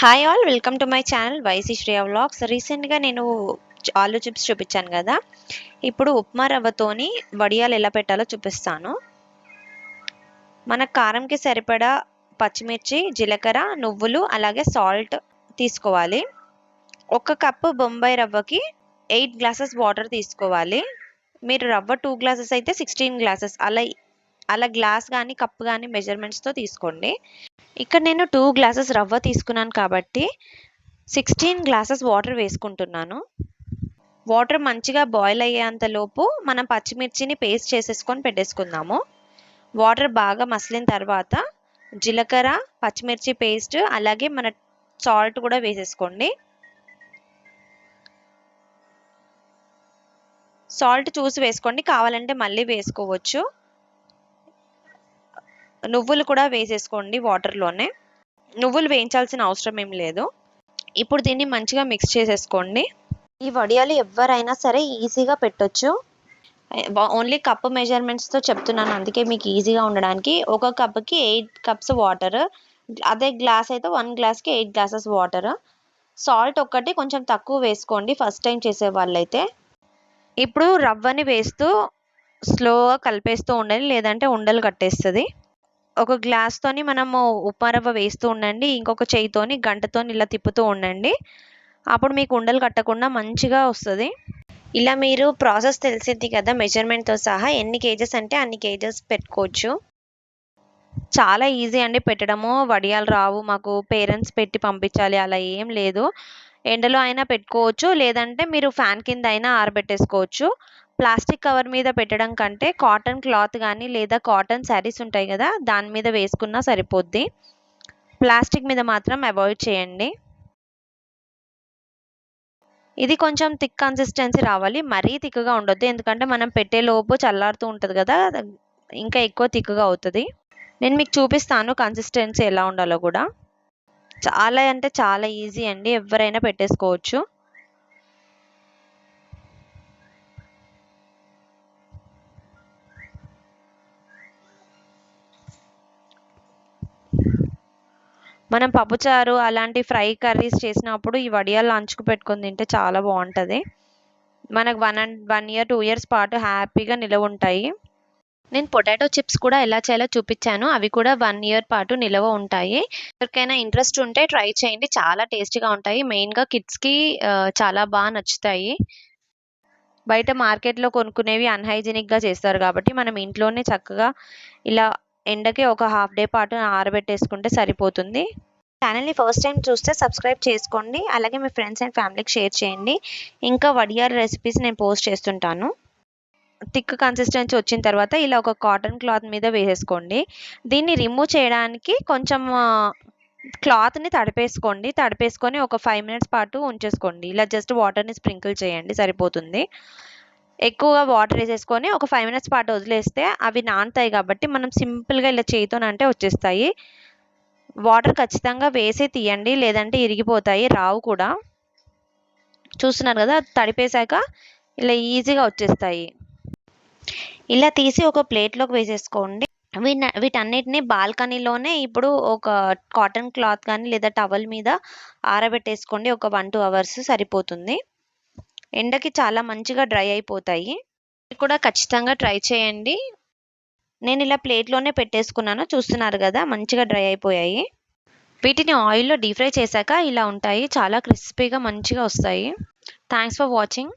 Hi all welcome to my channel YC Shreya vlogs రీసెంట్గా నేను ఆలు చిప్స్ చూపించాను కదా? ఇప్పుడు ఉప్మా రవ్వతోని వడియాలు ఎలా పెట్టాలో చూపిస్తాను. మన కారంకి సరిపడా పచ్చిమిర్చి జీలకర్ర నువ్వులు అలాగే సాల్ట్ తీసుకోవాలి. ఒక కప్పు బొంబాయి రవ్వకి ఎయిట్ గ్లాసెస్ వాటర్ తీసుకోవాలి. మీరు రవ్వ టూ గ్లాసెస్ అయితే సిక్స్టీన్ గ్లాసెస్ అలా అలా గ్లాస్ కానీ కప్ కానీ మెజర్మెంట్స్తో తీసుకోండి. ఇక్కడ నేను టూ గ్లాసెస్ రవ్వ తీసుకున్నాను కాబట్టి సిక్స్టీన్ గ్లాసెస్ వాటర్ వేసుకుంటున్నాను. వాటర్ మంచిగా బాయిల్ అయ్యేంత లోపు మనం పచ్చిమిర్చిని పేస్ట్ చేసేసుకొని పెట్టేసుకుందాము. వాటర్ బాగా మసిలిన తర్వాత జీలకర్ర పచ్చిమిర్చి పేస్ట్ అలాగే మన సాల్ట్ కూడా వేసేసుకోండి. సాల్ట్ చూసి వేసుకోండి. కావాలంటే మళ్ళీ వేసుకోవచ్చు. నువ్వులు కూడా వేసేసుకోండి వాటర్లోనే. నువ్వులు వేయించాల్సిన అవసరం ఏం లేదు. ఇప్పుడు దీన్ని మంచిగా మిక్స్ చేసేసుకోండి. ఈ వడియాలు ఎవరైనా సరే ఈజీగా పెట్టొచ్చు. ఓన్లీ కప్ మెజర్మెంట్స్తో చెప్తున్నాను. అందుకే మీకు ఈజీగా ఉండడానికి ఒక కప్కి ఎయిట్ కప్స్ వాటర్ అదే గ్లాస్ అయితే వన్ గ్లాస్కి ఎయిట్ గ్లాసెస్ వాటర్ సాల్ట్ ఒక్కటి కొంచెం తక్కువ వేసుకోండి ఫస్ట్ టైం చేసే వాళ్ళైతే. ఇప్పుడు రవ్వని వేస్తూ స్లోగా కలిపేస్తూ ఉండాలి లేదంటే ఉండలు కట్టేస్తుంది. ఒక గ్లాస్తోని మనము ఉప్మా రవ్వ వేస్తూ ఉండండి ఇంకొక చేయితోని గంటతోని ఇలా తిప్పుతూ ఉండండి. అప్పుడు మీకు ఉండలు కట్టకుండా మంచిగా వస్తుంది. ఇలా మీరు ప్రాసెస్ తెలిసింది కదా మెజర్మెంట్తో సహా ఎన్ని కేజెస్ అంటే అన్ని కేజెస్ పెట్టుకోవచ్చు. చాలా ఈజీ అండి పెట్టడము. వడియాలు రావు మాకు పేరెంట్స్ పెట్టి పంపించాలి అలా ఏం లేదు. ఎండలో అయినా పెట్టుకోవచ్చు లేదంటే మీరు ఫ్యాన్ కింద అయినా ఆరబెట్టేసుకోవచ్చు. ప్లాస్టిక్ కవర్ మీద పెట్టడం కంటే కాటన్ క్లాత్ కానీ లేదా కాటన్ శారీస్ ఉంటాయి కదా దాని మీద వేసుకున్నా సరిపోద్ది. ప్లాస్టిక్ మీద మాత్రం అవాయిడ్ చేయండి. ఇది కొంచెం థిక్ కన్సిస్టెన్సీ రావాలి. మరీ థిక్గా ఉండొద్దు. ఎందుకంటే మనం పెట్టే లోపు చల్లారుతూ ఉంటుంది కదా ఇంకా ఎక్కువ థిక్గా అవుతుంది. నేను మీకు చూపిస్తాను కన్సిస్టెన్సీ ఎలా ఉండాలో కూడా. చాలా అంటే చాలా ఈజీ అండి. ఎవరైనా పెట్టేసుకోవచ్చు. మనం పప్పుచారు అలాంటి ఫ్రై కర్రీస్ చేసినప్పుడు ఈ వడియాలు లంచ్కు పెట్టుకొని తింటే చాలా బాగుంటుంది. మనకు one and one year two years పాటు హ్యాపీగా నిలవ ఉంటాయి. నేను పొటాటో చిప్స్ కూడా ఎలా చేయాలో చూపించాను. అవి కూడా వన్ ఇయర్ పాటు నిలవ ఉంటాయి. ఎవరికైనా ఇంట్రెస్ట్ ఉంటే ట్రై చేయండి. చాలా టేస్టీగా ఉంటాయి. మెయిన్గా కిడ్స్కి చాలా బాగా నచ్చుతాయి. బయట మార్కెట్లో కొనుక్కునేవి అన్హైజీనిక్గా చేస్తారు కాబట్టి మనం ఇంట్లోనే చక్కగా ఇలా ఎండకి ఒక హాఫ్ డే పాటు ఆరబెట్టేసుకుంటే సరిపోతుంది. ఛానల్ని ఫస్ట్ టైం చూస్తే సబ్స్క్రైబ్ చేసుకోండి. అలాగే మీ ఫ్రెండ్స్ అండ్ ఫ్యామిలీకి షేర్ చేయండి. ఇంకా వడియాల రెసిపీస్ నేను పోస్ట్ చేస్తుంటాను. థిక్ కన్సిస్టెన్సీ వచ్చిన తర్వాత ఇలా ఒక కాటన్ క్లాత్ మీద వేసేసుకోండి. దీన్ని రిమూవ్ చేయడానికి కొంచెం క్లాత్ని తడిపేసుకోండి. తడిపేసుకొని ఒక ఫైవ్ మినిట్స్ పాటు ఉంచేసుకోండి. ఇలా జస్ట్ వాటర్ని స్ప్రింకిల్ చేయండి. సరిపోతుంది. ఎక్కువగా వాటర్ వేసేసుకొని ఒక ఫైవ్ మినిట్స్ పాటు వదిలేస్తే అవి నానుతాయి కాబట్టి మనం సింపుల్గా ఇలా చేయితోనంటే వచ్చేస్తాయి. వాటర్ ఖచ్చితంగా వేసే తీయండి లేదంటే ఇరిగిపోతాయి రావు కూడా. చూస్తున్నారు కదా తడిపేశాక ఇలా ఈజీగా వచ్చేస్తాయి. ఇలా తీసి ఒక ప్లేట్లోకి వేసేసుకోండి. వీటి వీటన్నిటిని బాల్కనీలోనే ఇప్పుడు ఒక కాటన్ క్లాత్ కానీ లేదా టవల్ మీద ఆరబెట్టేసుకోండి. ఒక వన్ టూ అవర్స్ సరిపోతుంది. ఎండకి చాలా మంచిగా డ్రై అయిపోతాయి. కూడా ఖచ్చితంగా ట్రై చేయండి. నేను ఇలా ప్లేట్లోనే పెట్టేసుకున్నాను. చూస్తున్నారు కదా మంచిగా డ్రై అయిపోయాయి. వీటిని ఆయిల్లో డీప్ ఫ్రై చేశాక ఇలా ఉంటాయి. చాలా క్రిస్పీగా మంచిగా వస్తాయి. Thanks for watching.